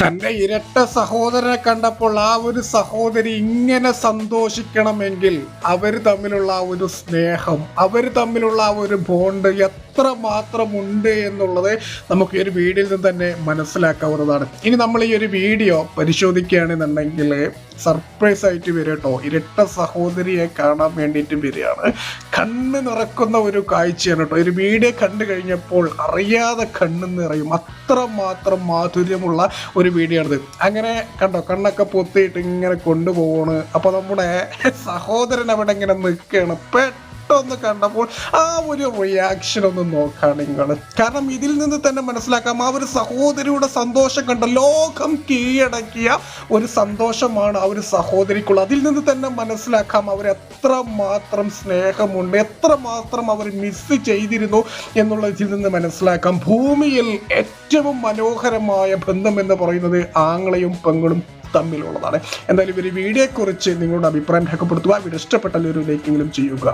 തന്റെ ഇരട്ട സഹോദരനെ കണ്ടപ്പോൾ ആ ഒരു സഹോദരി ഇങ്ങനെ സന്തോഷിക്കണമെങ്കിൽ അവർ തമ്മിലുള്ള ആ ഒരു സ്നേഹം അവർ തമ്മിലുള്ള ആ ഒരു ബോണ്ട് എത്ര മാത്രം ഉണ്ട് എന്നുള്ളത് നമുക്ക് ഈ ഒരു വീഡിയോയിൽ നിന്ന് തന്നെ മനസ്സിലാക്കാവുന്നതാണ്. ഇനി നമ്മൾ ഈ ഒരു വീഡിയോ പരിശോധിക്കുകയാണെന്നുണ്ടെങ്കിൽ സർപ്രൈസ് ആയിട്ട് വരും കേട്ടോ. ഇരട്ട സഹോദരിയെ കാണാൻ വേണ്ടിയിട്ട് വരികയാണ്. കണ്ണ് നിറക്കുന്ന ഒരു കാഴ്ചയാണ് കേട്ടോ. ഒരു വീഡിയോ കണ്ടു കഴിഞ്ഞപ്പോൾ അറിയാതെ കണ്ണ് നിറയും. അത്ര മാത്രം മാധുര്യമുള്ള ഒരു വീഡിയോ ആണിത്. അങ്ങനെ കണ്ടോ കണ്ണൊക്കെ പൊത്തിയിട്ട് ഇങ്ങനെ കൊണ്ടുപോവാണ്. അപ്പോൾ നമ്മുടെ സഹോദരൻ അവിടെ ഇങ്ങനെ നിൽക്കുകയാണ്. പെട്ടെന്ന് കണ്ടപ്പോൾ ആ ഒരു റിയാക്ഷൻ ഒന്ന് നോക്കാം നിങ്ങൾ കാരണം ഇതിൽ നിന്ന് തന്നെ മനസ്സിലാക്കാം ആ ഒരു സഹോദരിയുടെ സന്തോഷം കണ്ട ലോകം കീഴടക്കിയ ഒരു സന്തോഷമാണ് ആ ഒരു സഹോദരിക്കുള്ള. അതിൽ നിന്ന് തന്നെ മനസ്സിലാക്കാം അവർ എത്ര മാത്രം സ്നേഹമുണ്ട് എത്ര മാത്രം അവർ മിസ് ചെയ്തിരുന്നു എന്നുള്ള ഇതിൽ നിന്ന് മനസ്സിലാക്കാം. ഭൂമിയിൽ ഏറ്റവും മനോഹരമായ ബന്ധം എന്ന് പറയുന്നത് ആങ്ങളെയും പെങ്ങളും തമ്മിലുള്ളതാണ്. എന്തായാലും ഇവർ വീഡിയോയെക്കുറിച്ച് നിങ്ങളുടെ അഭിപ്രായം രേഖപ്പെടുത്തുക. വീഡിയോ ഇഷ്ടപ്പെട്ടാൽ ഒരു ലൈക്കെങ്കിലും ചെയ്യുക.